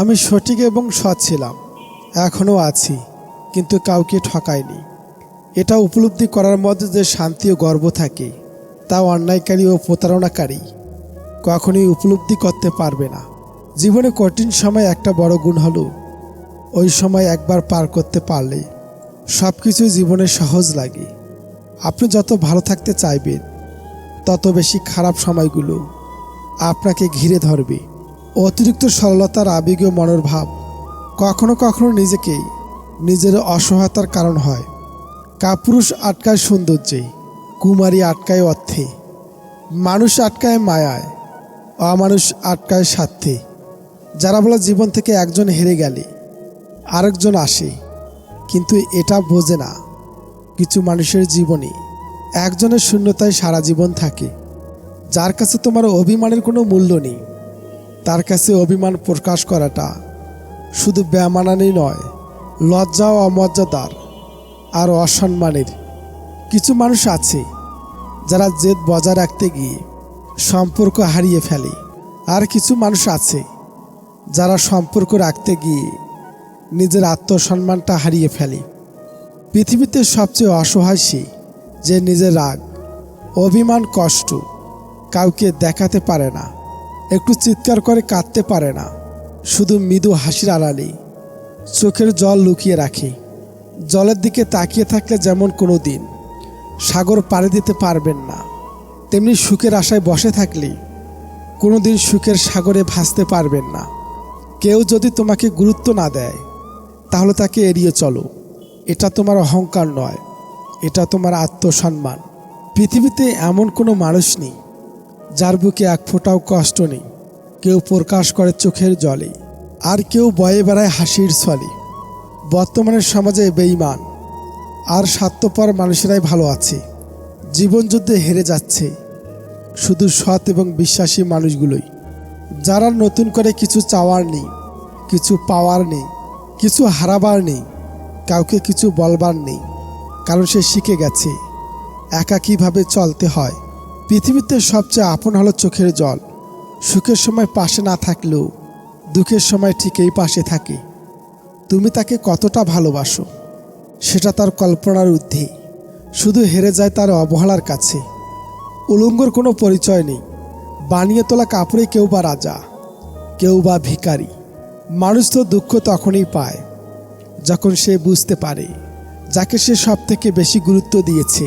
আমি সঠিক এবং সৎ ছিলাম, এখনও আছি, কিন্তু কাউকে ঠকাইনি। এটা উপলব্ধি করার মধ্যে যে শান্তি ও গর্ব থাকে, তা অন্যায়কারী ও প্রতারণাকারী কখনোই উপলব্ধি করতে পারবে না। জীবনে কঠিন সময় একটা বড় গুণ হলো, ওই সময় একবার পার করতে পারলে সব কিছুই জীবনে সহজ লাগে। আপনি যত ভালো থাকতে চাইবেন, তত বেশি খারাপ সময়গুলো আপনাকে ঘিরে ধরবে। অতিরিক্ত সরলতার আবেগীয় মনের ভাব কখনো কখনো নিজেকে নিজের অসহায়তার কারণ হয়। কাপুরুষ আটকায় সৌন্দর্যে, কুমারী আটকায় অর্থে, মানুষ আটকায় মায়ায়, অমানুষ আটকায় স্বার্থে। যারা বলে জীবন থেকে একজন হেরে গেলে আরেকজন আসে, কিন্তু এটা বোঝে না। কিছু মানুষের জীবনে একজনের শূন্যতায় সারা জীবন থাকে। যার কাছে তোমার অভিমানের কোনো মূল্য নেই। তার কাছে অভিমান প্রকাশ করাটা শুধু বেমানানি নয় লজ্জা ও অমর্যাদার আর অসম্মানের। কিছু মানুষ আছে যারা জেদ বজায় রাখতে গিয়ে সম্পর্ক হারিয়ে ফেলে। আর কিছু মানুষ আছে যারা সম্পর্ক রাখতে গিয়ে নিজের আত্মসম্মানটা হারিয়ে ফেলে। পৃথিবীতে সবচেয়ে অসহায় সে যে নিজের রাগ, অভিমান, কষ্ট কাউকে দেখাতে পারে না। একটু চিৎকার করে কাঁদতে পারে না। শুধু মৃদু হাসির আড়ালি। চোখের জল লুকিয়ে রাখে। জলের দিকে তাকিয়ে থাকলে যেমন কোনো দিন। সাগর পাড়ি দিতে পারবেন না। তেমনি সুখের আশায় বসে থাকলে কোনো দিন সুখের সাগরে ভাসতে পারবেন না। কেউ যদি তোমাকে গুরুত্ব না দেয়, তাহলে তাকে এড়িয়ে চলো। এটা তোমার অহংকার নয়। এটা তোমার আত্মসম্মান। পৃথিবীতে এমন কোনো মানুষ নেই। যার বুকে এক ফোঁটাও কষ্ট নেই। কেউ প্রকাশ করে চোখের জলে, আর কেউ বয়ে বেড়ায় হাসির ছলে। বর্তমানের সমাজে বেইমান আর স্বার্থপর মানুষেরাই ভালো আছে। জীবনযুদ্ধে হেরে যাচ্ছে শুধু সৎ এবং বিশ্বাসী মানুষগুলোই। যারা নতুন করে কিছু চাওয়ার নেই, কিছু পাওয়ার নেই, কিছু হারাবার নেই, কাউকে কিছু বলবার নেই, কারণ সে শিখে গেছে একা কীভাবে চলতে হয়। পৃথিবীতে সবচেয়ে আপন হলো চোখের জল। সুখের সময় পাশে না থাকলেও দুঃখের সময় ঠিকই পাশে থাকে। তুমি তাকে কতটা ভালোবাসো, সেটা তার কল্পনার ঊর্ধ্বে। শুধু হেরে যায় তার অবহেলার কাছে। উলঙ্গর কোনো পরিচয় নেই। বানিয়ে তোলা কাপড়ে কেউ বা রাজা, কেউ বা ভিখারি। মানুষ তো দুঃখ তখনই পায়, যখন সে বুঝতে পারে, যাকে সে সব থেকে বেশি গুরুত্ব দিয়েছে।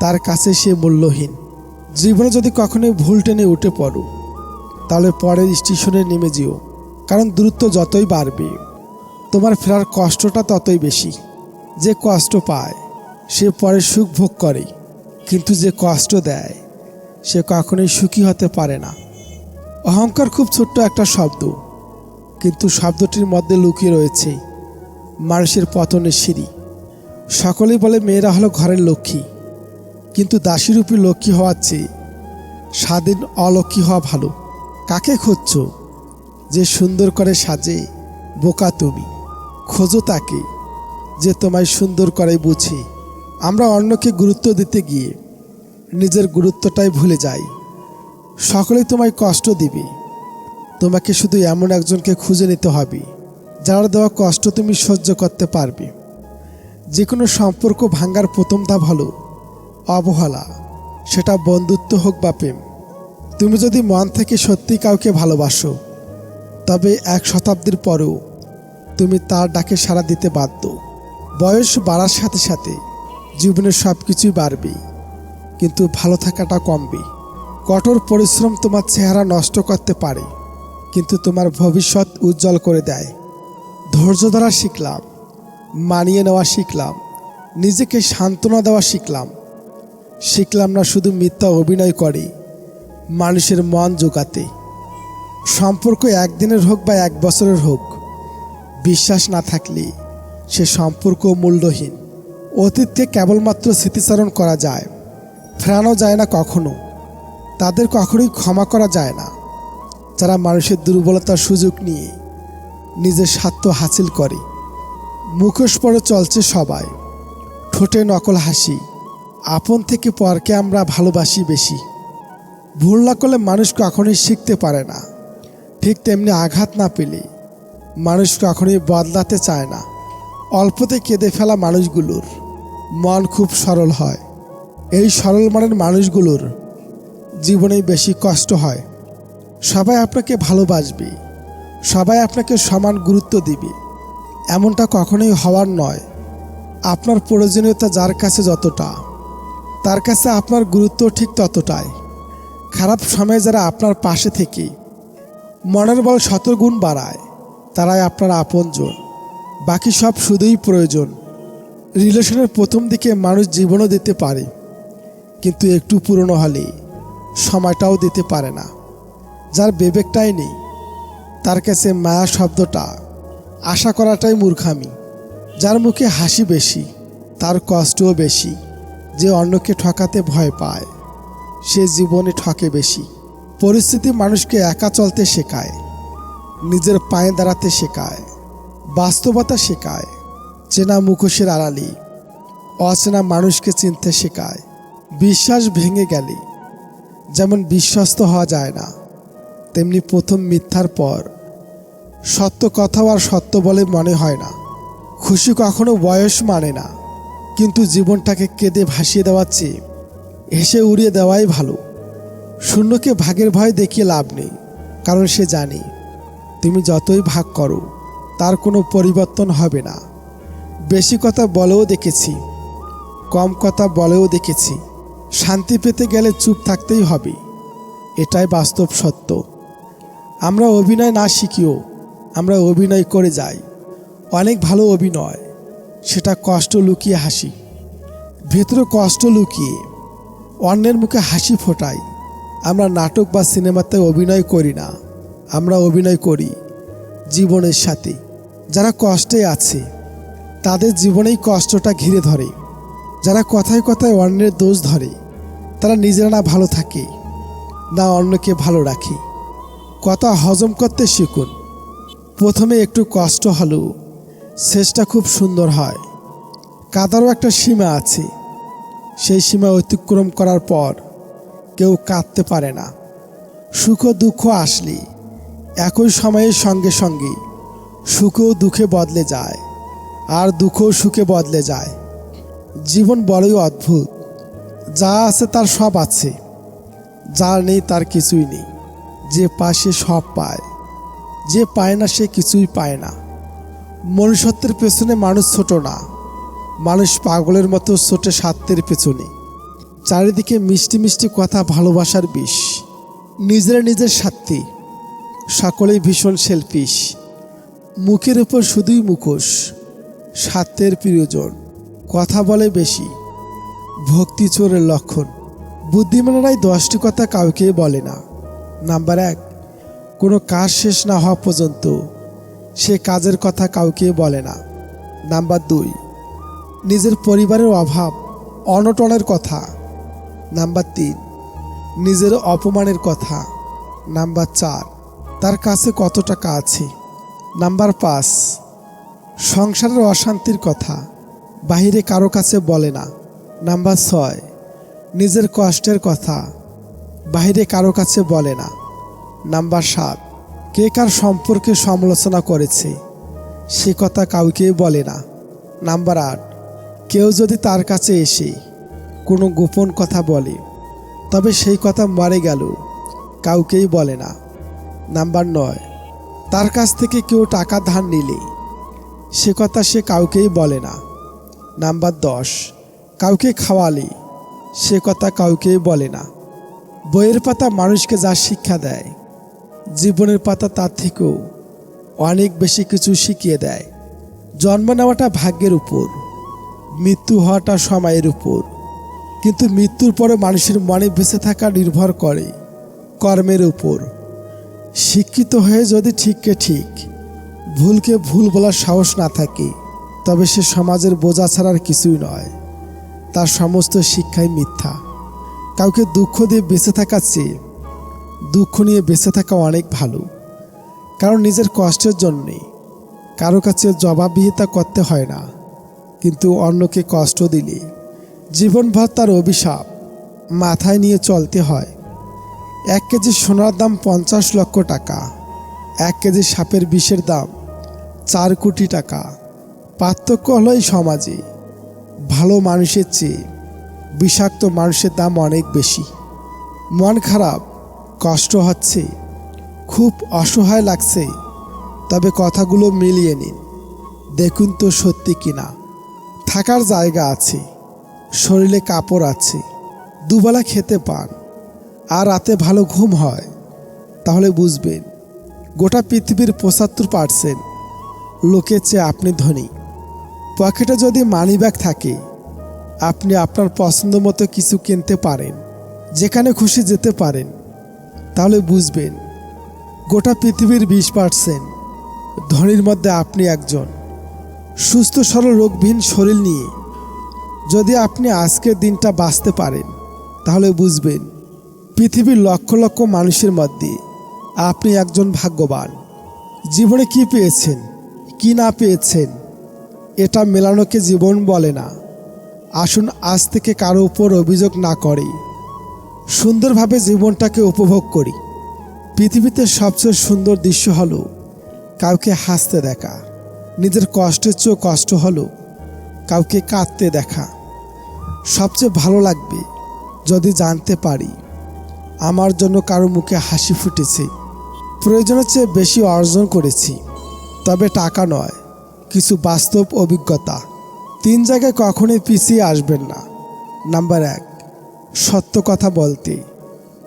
তার কাছে সে মূল্যহীন। জীবনে যদি কখনোই ভুল টেনে উঠে পড়ো, তাহলে পরের স্টেশনে নেমে যেও, কারণ দূরত্ব যতই বাড়বে, তোমার ফেরার কষ্টটা ততই বেশি। যে কষ্ট পায়, সে পরে সুখ ভোগ করে, কিন্তু যে কষ্ট দেয়, সে কখনোই সুখী হতে পারে না। অহংকার খুব ছোট্ট একটা শব্দ, কিন্তু শব্দটির মধ্যে লুকিয়ে রয়েছে মানুষের পতনের সিঁড়ি। সকলেই বলে, মেয়েরা হলো ঘরের লক্ষ্মী। কিন্তু দাসীরূপী লক্ষ্মী হওয়ার চেয়ে স্বাধীন অলক্ষ্মী হওয়া ভালো। কাকে খুঁজছ? যে সুন্দর করে সাজে বোকা তুমি। খোঁজো তাকে, যে তোমায় সুন্দর করে বুঝে। আমরা অন্যকে গুরুত্ব দিতে গিয়ে নিজের গুরুত্বটাই ভুলে যাই। সকলেই তোমায় কষ্ট দিবে। তোমাকে শুধু এমন একজনকে খুঁজে নিতে হবে, যার দেওয়া কষ্ট তুমি সহ্য করতে পারবে। যে কোনো সম্পর্ক ভাঙ্গার প্রথম ধাপ হলো অবহেলা, সেটা বন্ধুত্ব হোক বা প্রেম, তুমি যদি মন থেকে সত্যি কাউকে ভালোবাসো, তবে এক শতাব্দীর পরেও তুমি তার ডাকে সাড়া দিতে বাধ্য। বয়স বাড়ার সাথে সাথে জীবনের সব কিছুই বাড়বে কিন্তু ভালো থাকাটা কমবে। কঠোর পরিশ্রম তোমার চেহারা নষ্ট করতে পারে, কিন্তু তোমার ভবিষ্যৎ উজ্জ্বল করে দেয়। ধৈর্য ধরা শিখলাম, মানিয়ে নেওয়া শিখলাম, নিজেকে সান্ত্বনা দেওয়া শিখলাম শিখলাম না শুধু মিথ্যা অভিনয় করে, মানুষের মন জোগাতে। সম্পর্ক একদিনের হোক বা এক বছরের হোক, বিশ্বাস না থাকলে সে সম্পর্ক মূল্যহীন। অতীতকে কেবলমাত্র স্মৃতিচারণ করা যায়, ফেরানো যায় না কখনো। তাদের কখনোই ক্ষমা করা যায় না। যারা মানুষের দুর্বলতার সুযোগ নিয়ে নিজের স্বার্থ হাসিল করে, মুখোশ পরে চলছে সবাই, ঠোঁটে নকল হাসি। আপন থেকে পরকে আমরা ভালোবাসি বেশি। ভুল না করলে মানুষ কখনোই শিখতে পারে না। ঠিক তেমনি আঘাত না পেলে মানুষ কখনোই বদলাতে চায় না। অল্পতে কেঁদে ফেলা মানুষগুলোর মন খুব সরল হয়। এই সরল মনের মানুষগুলোর জীবনে বেশি কষ্ট হয়। সবাই আপনাকে ভালোবাসবে। সবাই আপনাকে সমান গুরুত্ব দিবে। এমনটা কখনোই হওয়ার নয়। আপনার প্রয়োজনীয়তা যার কাছে যতটা। তার কাছে আপনার গুরুত্ব ঠিক ততটাই। খারাপ সময়ে যারা আপনার পাশে থেকে, মনের বল শতগুণ বাড়ায়, তারাই আপনার আপনজন। বাকি সব শুধুই প্রয়োজন। রিলেশনের প্রথম দিকে মানুষ জীবনও দিতে পারে, কিন্তু একটু পুরনো হলে সময়টাও দিতে পারে না। যার বিবেকটাই নেই, তার কাছে মায়া শব্দটা, আশা করাটাই মূর্খামি। যার মুখে হাসি বেশি, তার কষ্টও বেশি। যে অন্যকে ঠকাতে ভয় পায়, সে জীবনে ঠকে বেশি। পরিস্থিতি মানুষকে একা চলতে শেখায়, নিজের পায়ে দাঁড়াতে শেখায়, বাস্তবতা শেখায়, চেনা মুখোশের আড়ালি, অচেনা মানুষকে চিনতে শেখায়। বিশ্বাস ভেঙে গেলে যেমন বিশ্বস্ত হওয়া যায় না, তেমনি প্রথম মিথ্যার পর সত্য কথাও আর সত্য বলে মনে হয় না। খুশি কখনো বয়স মানে না। কিন্তু জীবনটাকে কেঁদে ভাসিয়ে দেওয়ার চেয়ে হেসে উড়িয়ে দেওয়াই ভালো। শূন্যকে ভাগের ভয় দেখিয়ে লাভ নেই, কারণ সে জানে, তুমি যতই ভাগ করো, তার কোনো পরিবর্তন হবে না। বেশি কথা বলেও দেখেছি, কম কথা বলেও দেখেছি। শান্তি পেতে গেলে চুপ থাকতেই হবে, এটাই বাস্তব সত্য। আমরা অভিনয় না শিখিও, আমরা অভিনয় করে যাই। অনেক ভালো অভিনয়। সেটা কষ্ট লুকিয়ে হাসি। ভেতরে কষ্ট লুকিয়ে অন্যের মুখে হাসি ফোটাই। আমরা নাটক বা সিনেমাতে অভিনয় করি না। আমরা অভিনয় করি জীবনের সাথে। যারা কষ্টে আছে, তাদের জীবনেই কষ্টটা ঘিরে ধরে। যারা কথায় কথায় অন্যের দোষ ধরে, তারা নিজেরা না ভালো থাকে, না অন্যকে ভালো রাখে। কথা হজম করতে শিখুন। প্রথমে একটু কষ্ট হলেও শেষটা খুব সুন্দর হয়। কাদারও একটা সীমা আছে। সেই সীমা অতিক্রম করার পর কেউ কাঁদতে পারে না। সুখ দুঃখ আসলে। একই সময়ের সঙ্গে সঙ্গে সুখও দুঃখে বদলে যায় আর দুঃখও সুখে বদলে যায়। জীবন বড়ই অদ্ভুত। যা আছে তার সব আছে। যার নেই তার কিছুই নেই। যে সে সব পায়। যে পায় না সে কিছুই পায় না। মনুষ্যত্বের পেছনে মানুষ ছোট না। মানুষ পাগলের মতো ছোটে স্বার্থের পেছনে। চারিদিকে মিষ্টি মিষ্টি কথা, ভালোবাসার বিষ। নিজের নিজের স্বার্থে। সকলেই ভীষণ সেলফিশ মুখের উপর শুধুই মুখোশ। স্বার্থের প্রিয়জন। কথা বলে বেশি। ভক্তি চোরের লক্ষণ। বুদ্ধিমানেরাই দশটি কথা কাউকে বলে না। নাম্বার এক, কোনো কাজ শেষ না হওয়া পর্যন্ত। সে কাজের কথা কাউকে বলে না। নাম্বার দুই, নিজের পরিবারের অভাব অনটনের কথা। নাম্বার তিন, নিজের অপমানের কথা। নাম্বার চার, তার কাছে কত টাকা আছে। নাম্বার পাঁচ, সংসারের অশান্তির কথা। বাহিরে কারও কাছে বলে না। নাম্বার ছয়, নিজের কষ্টের কথা। বাইরে কারও কাছে বলে না। নাম্বার সাত কে কার সম্পর্কে সমালোচনা করেছে? সে কথা কাউকে বলে না। নাম্বার আট, কেউ যদি তার কাছে এসে কোনো গোপন কথা বলে, তবে সেই কথা মারে গেল, কাউকেই বলে না। নাম্বার নয়, তার কাছ থেকে কেউ টাকা ধার নিলে, সে কথা সে কাউকেই বলে না। নাম্বার দশ, কাউকে খাওয়ালে, সে কথা কাউকেই বলে না। বইয়ের পাতা মানুষকে যা শিক্ষা দেয় জীবনের পাতা তার থেকেও অনেক বেশি কিছু শিখিয়ে দেয়। জন্ম নেওয়াটা ভাগ্যের উপর, মৃত্যু হওয়াটা সময়ের উপর। কিন্তু মৃত্যুর পরে মানুষের মনে বেঁচে থাকা নির্ভর করে কর্মের উপর। শিক্ষিত হয়ে যদি ঠিককে ঠিক, ভুলকে ভুল বলার সাহস না থাকে, তবে সে সমাজের বোঝা ছাড়ার কিছুই নয়। তার সমস্ত শিক্ষাই মিথ্যা। কাউকে দুঃখ দিয়ে বেঁচে থাকার চেয়ে দুঃখ নিয়ে বেঁচে থাকা অনেক ভালো। কারণ নিজের কষ্টের জন্যে কারও কাছে জবাববিহিতা করতে হয় না। কিন্তু অন্যকে কষ্ট দিলে। জীবনভর তার অভিশাপ মাথায় নিয়ে চলতে হয়। এক কেজি সোনার দাম পঞ্চাশ লক্ষ টাকা। এক কেজি সাপের বিষের দাম চার কোটি টাকা। পার্থক্য হলো এই সমাজে। ভালো মানুষের চেয়ে বিষাক্ত মানুষের দাম অনেক বেশি। মন খারাপ কষ্ট হচ্ছে, খুব অসহায় লাগছে, তবে কথাগুলো মিলিয়ে নিন। দেখুন তো সত্যি কিনা থাকার জায়গা আছে, শরীরে কাপড় আছে, দুবেলা খেতে পান, আর রাতে ভালো ঘুম হয়, তাহলে বুঝবেন, গোটা পৃথিবীর পঁচাত্তর পার্সেন্ট লোকের চেয়ে আপনি ধনী। পকেটে যদি মানি ব্যাগ থাকে, আপনি আপনার পছন্দ মতো কিছু কিনতে পারেন, যেখানে খুশি যেতে পারেন। তাহলে বুঝবেন, গোটা পৃথিবীর বিশ পার্সেন্ট ধনীর মধ্যে আপনি একজন। সুস্থ সরল রোগবিহীন শরীর নিয়ে যদি আপনি আজকের দিনটা বাঁচতে পারেন, তাহলে বুঝবেন, পৃথিবীর লক্ষ লক্ষ মানুষের মধ্যে আপনি একজন ভাগ্যবান। জীবনে কি পেয়েছেন, কি না পেয়েছেন, এটা মেলানোকে জীবন বলে না। আসুন আজ থেকে কারও উপর অভিযোগ না করে সুন্দরভাবে জীবনটাকে উপভোগ করি। পৃথিবীতে সবচেয়ে সুন্দর দৃশ্য হলো কাউকে হাসতে দেখা, নিজের কষ্টের চেয়েও কষ্ট হলো কাউকে কাঁদতে দেখা। সবচেয়ে ভালো লাগবে যদি জানতে পারি, আমার জন্য কারও মুখে হাসি ফুটেছে। প্রয়োজনের চেয়ে বেশি অর্জন করেছি, তবে টাকা নয়, কিছু বাস্তব অভিজ্ঞতা। তিন জায়গায় কখনোই পিছিয়ে আসবেন না। নাম্বার এক সত্য কথা বলতে।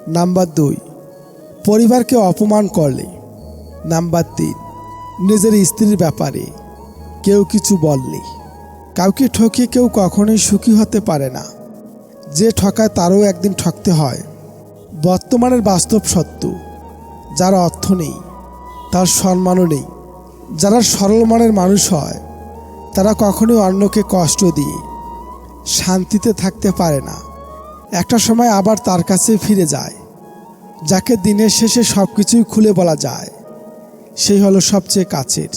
নাম্বার দুই, পরিবারকে অপমান করলে। নাম্বার তিন, নিজের স্ত্রীর ব্যাপারে কেউ কিছু বললে। কাউকে ঠকিয়ে কেউ কখনোই সুখী হতে পারে না। যে ঠকায় তারও একদিন ঠকতে হয়। বর্তমানের বাস্তব সত্য, যার অর্থ নেই, তার সম্মানও নেই। যারা সরল মনের মানুষ হয়, তারা কখনোই অন্যকে কষ্ট দিয়ে শান্তিতে থাকতে পারে না। একটা সময় আবার তার কাছে ফিরে যায়, যাকে দিনের শেষে সব কিছুই খুলে বলা যায়। সেই হলো সবচেয়ে কাছের।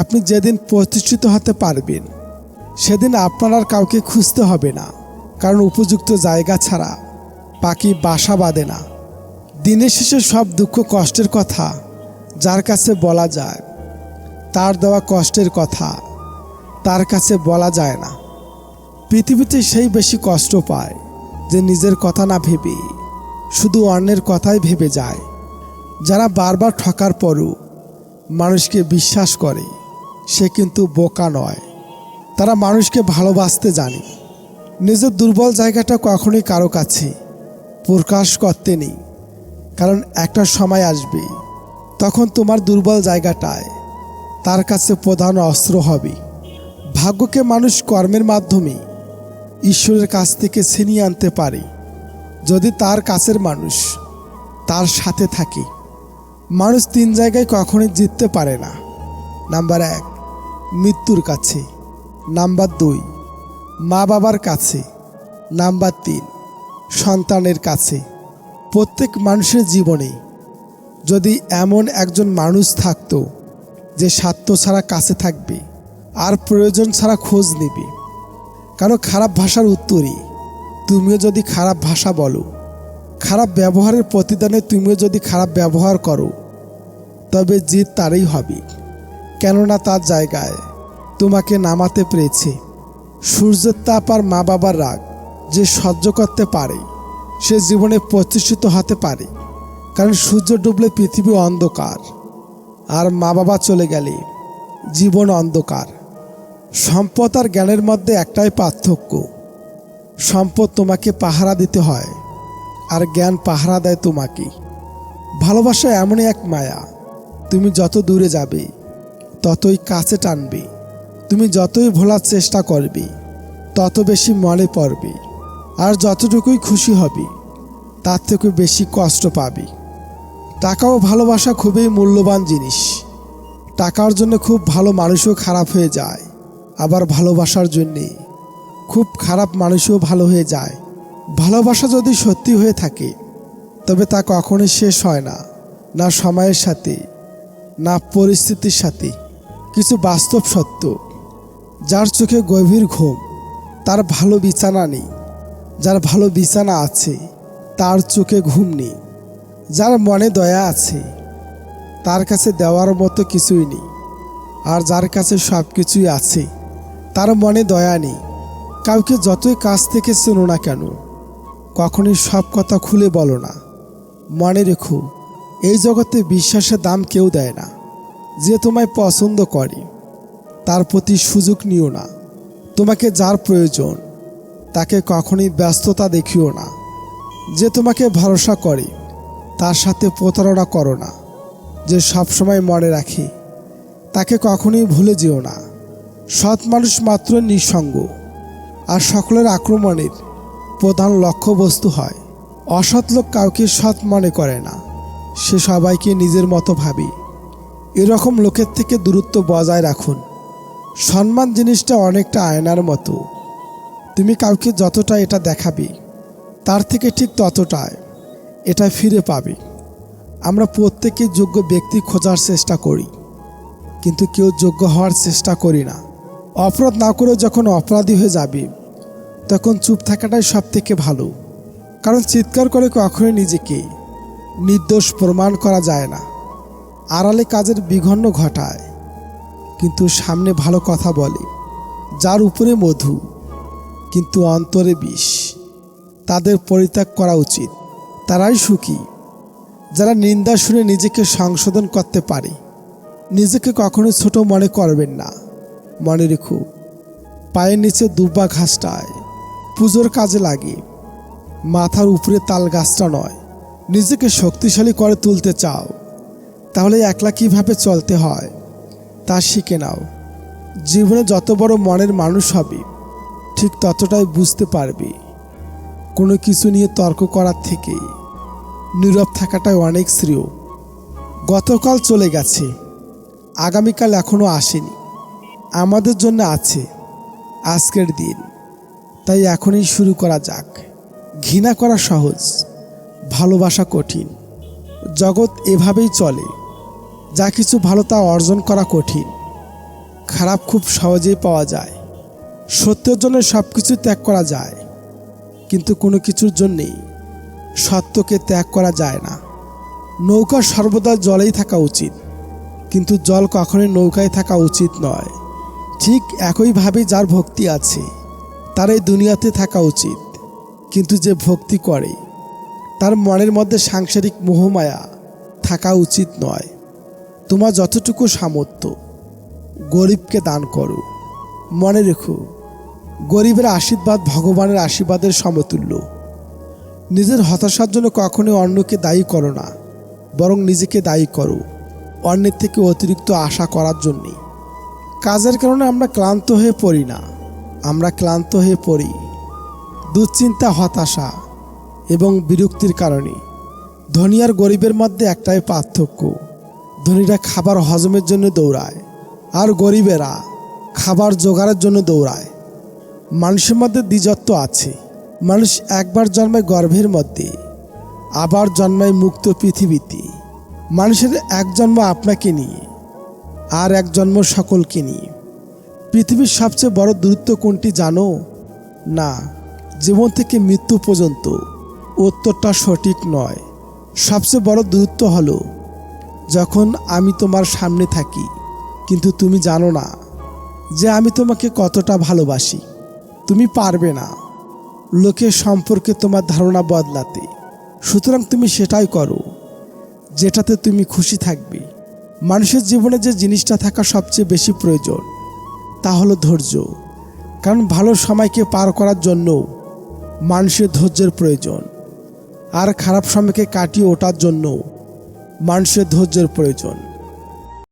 আপনি যেদিন প্রতিষ্ঠিত হতে পারবেন, সেদিন আপনার আর কাউকে খুঁজতে হবে না, কারণ উপযুক্ত জায়গা ছাড়া পাখি বাসা বাঁধে না। দিনের শেষে সব দুঃখ কষ্টের কথা যার কাছে বলা যায়, তার দেওয়া কষ্টের কথা তার কাছে বলা যায় না। পৃথিবীতে সেই বেশি কষ্ট পায় যে নিজের কথা না ভেবে, শুধু অন্যের কথাই ভেবে যায়। যারা বারবার ঠকার পরও মানুষকে বিশ্বাস করে, সে কিন্তু বোকা নয়। তারা মানুষকে ভালোবাসতে জানে। নিজের দুর্বল জায়গাটা কখনোই কারও কাছে প্রকাশ করতে নেই। কারণ একটা সময় আসবে, তখন তোমার দুর্বল জায়গাটায় তার কাছে প্রধান অস্ত্র হবে। ভাগ্যকে মানুষ কর্মের মাধ্যমে ঈশ্বরের কাছ থেকে ছিনিয়ে আনতে পারে। যদি তার কাছের মানুষ তার সাথে থাকে, মানুষ তিন জায়গায় কখনোই জিততে পারে না। নাম্বার এক, মৃত্যুর কাছে। নাম্বার দুই মা বাবার কাছে। নাম্বার তিন, সন্তানের কাছে। প্রত্যেক মানুষের জীবনে যদি এমন একজন মানুষ থাকতো, যে স্বার্থ ছাড়া কাছে থাকবে, আর প্রয়োজন ছাড়া খোঁজ নেবে। কারও খারাপ ভাষার উত্তরই। তুমিও যদি খারাপ ভাষা বলো, খারাপ ব্যবহারের প্রতিদানে তুমিও যদি খারাপ ব্যবহার করো, তবে জিত তারই হবে। কেননা তার জায়গায় তোমাকে নামাতে পেরেছে। সূর্যের তাপ আর মা বাবার রাগ যে সহ্য করতে পারে, সে জীবনে প্রতিষ্ঠিত হতে পারে, কারণ সূর্য ডুবলে পৃথিবী অন্ধকার, আর মা বাবা চলে গেলে জীবন অন্ধকার। সম্পদ আর জ্ঞানের মধ্যে একটাই পার্থক্য। সম্পদ তোমাকে পাহারা দিতে হয়, আর জ্ঞান পাহারা দেয় তোমাকে। ভালোবাসা এমনই এক মায়া। তুমি যত দূরে যাবে, ততই কাছে টানবে। তুমি যতই ভোলার চেষ্টা করবে, তত বেশি মনে পড়বে। আর যতটুকুই খুশি হবে, তার থেকে বেশি কষ্ট পাবে। টাকা ও ভালোবাসা খুবই মূল্যবান জিনিস। টাকার জন্য খুব ভালো মানুষও খারাপ হয়ে যায়। আবার ভালোবাসার জন্যে। খুব খারাপ মানুষও ভালো হয়ে যায়। ভালোবাসা যদি সত্যি হয়ে থাকে, তবে তা কখনোই শেষ হয় না না সময়ের সাথে, না পরিস্থিতির সাথে। কিছু বাস্তব সত্য, যার চোখে গভীর ঘুম, তার ভালো বিছানা নেই। যার ভালো বিছানা আছে, তার চোখে ঘুম নেই। যার মনে দয়া আছে, তার কাছে দেওয়ার মতো কিছুই নেই। আর যার কাছে সব কিছুই আছে তার মনে দয়া নেই। কাউকে যতই কাছ থেকে চেনো না কেন, কখনই সব কথা খুলে বলো না। মনে রেখো, এই জগতে বিশ্বাসের দাম কেউ দেয় না, যে তোমায় পছন্দ করে। তার প্রতি সুযোগ নিও না, তোমাকে যার প্রয়োজন, তাকে কখনই ব্যস্ততা দেখিও না। যে তোমাকে ভরসা করে, তার সাথে প্রতারণা করো না। যে সবসময় মনে রাখে, তাকে কখনোই ভুলে যেও না। সৎ মানুষ মাত্র নিঃসঙ্গ, আর সকলের আক্রমণের প্রধান লক্ষ্যবস্তু হয়। অসৎ লোক কাউকে সৎ মনে করে না, সে সবাইকে নিজের মতো ভাবে। এরকম লোকের থেকে দূরত্ব বজায় রাখুন। সম্মান জিনিসটা অনেকটা আয়নার মতো। তুমি কাউকে যতটা এটা দেখাবে, তার থেকে ঠিক ততটাই এটা ফিরে পাবে। আমরা প্রত্যেকে যোগ্য ব্যক্তি খোঁজার চেষ্টা করি, কিন্তু কেউ যোগ্য হওয়ার চেষ্টা করি না। অপরাধ না করেও যখন অপরাধী হয়ে যাবে, তখন চুপ থাকাটাই সব থেকে ভালো। কারণ চিৎকার করে কখনোই নিজেকে নির্দোষ প্রমাণ করা যায় না। আড়ালে কাজের বিঘন্ন ঘটায়, কিন্তু সামনে ভালো কথা বলে, যার উপরে মধু, কিন্তু অন্তরে বিষ। তাদের পরিত্যাগ করা উচিত। তারাই সুখী। যারা নিন্দা শুনে নিজেকে সংশোধন করতে পারে, নিজেকে কখনো ছোট মনে করবেন না। মনে রেখো পায়ের নিচে দুব্বা ঘাসটায়। পুজোর কাজে লাগে। মাথার উপরে তাল গাছটা নয়। নিজেকে শক্তিশালী করে তুলতে চাও। তাহলে একলা কীভাবে চলতে হয়? তা শিখে নাও। জীবনে যত বড় মনের মানুষ হবে, ঠিক ততটাই বুঝতে পারবে। কোনো কিছু নিয়ে তর্ক করার থেকে নীরব থাকাটাই অনেক শ্রেয়। গতকাল চলে গেছে। আগামীকাল এখনও আসেনি। আমাদের জন্য আছে আজকের দিন। তাই এখনই শুরু করা যাক। ঘৃণা করা সহজ, ভালোবাসা কঠিন। জগৎ এভাবেই চলে, যা কিছু ভালো তা অর্জন করা কঠিন। খারাপ খুব সহজেই পাওয়া যায়। সত্যের জন্য সব কিছু ত্যাগ করা যায়। কিন্তু কোনো কিছুর জন্যেই সত্যকে ত্যাগ করা যায় না। নৌকা সর্বদা জলেই থাকা উচিত। কিন্তু জল কখনোই নৌকায় থাকা উচিত নয়। ঠিক একইভাবে যার ভক্তি আছে তার এই দুনিয়াতে থাকা উচিত। কিন্তু যে ভক্তি করে, তার মনের মধ্যে সাংসারিক মোহমায়া থাকা উচিত নয়। তোমার যতটুকু সামর্থ্য, গরিবকে দান করো। মনে রেখো, গরিবের আশীর্বাদ ভগবানের আশীর্বাদের সমতুল্য। নিজের হতাশার জন্য কখনোই অন্যকে দায়ী করো না, বরং নিজেকে দায়ী করো, অন্যের থেকে অতিরিক্ত আশা করার জন্যে। কাজের কারণে আমরা ক্লান্ত হয়ে পড়ি না। আমরা ক্লান্ত হয়ে পড়ি। দুশ্চিন্তা, হতাশা এবং বিরক্তির কারণে। ধনী আর গরিবের মধ্যে একটাই পার্থক্য। ধনীরা খাবার হজমের জন্য দৌড়ায় আর গরিবেরা খাবার জোগাড়ের জন্য দৌড়ায়। মানুষের মধ্যে দ্বিজত্ব আছে। মানুষ একবার জন্মায় গর্ভের মধ্যে, আবার জন্মায় মুক্ত পৃথিবীতে। মানুষের এক জন্ম আপনাকে নিয়ে। আর এক জন্ম সকলকে নিয়ে। পৃথিবীর সবচেয়ে বড় দূরত্ব কোনটি জানো? না, জীবন থেকে মৃত্যু পর্যন্ত উত্তরটা সঠিক নয়। সবচেয়ে বড় দূরত্ব হলো যখন আমি তোমার সামনে থাকি, কিন্তু তুমি জানো না যে আমি তোমাকে কতটা ভালোবাসি। তুমি পারবে না লোকের সম্পর্কে তোমার ধারণা বদলাতে। সুতরাং তুমি সেটাই করো, যেটাতে তুমি খুশি থাকবে। মানুষের জীবনে যে জিনিসটা থাকা সবচেয়ে বেশি প্রয়োজন, তা হলো ধৈর্য। কারণ ভালো সময়কে পার করার জন্য মানুষের ধৈর্যের প্রয়োজন। আর খারাপ সময়কে কাটিয়ে ওঠার জন্য মানুষের ধৈর্যের প্রয়োজন।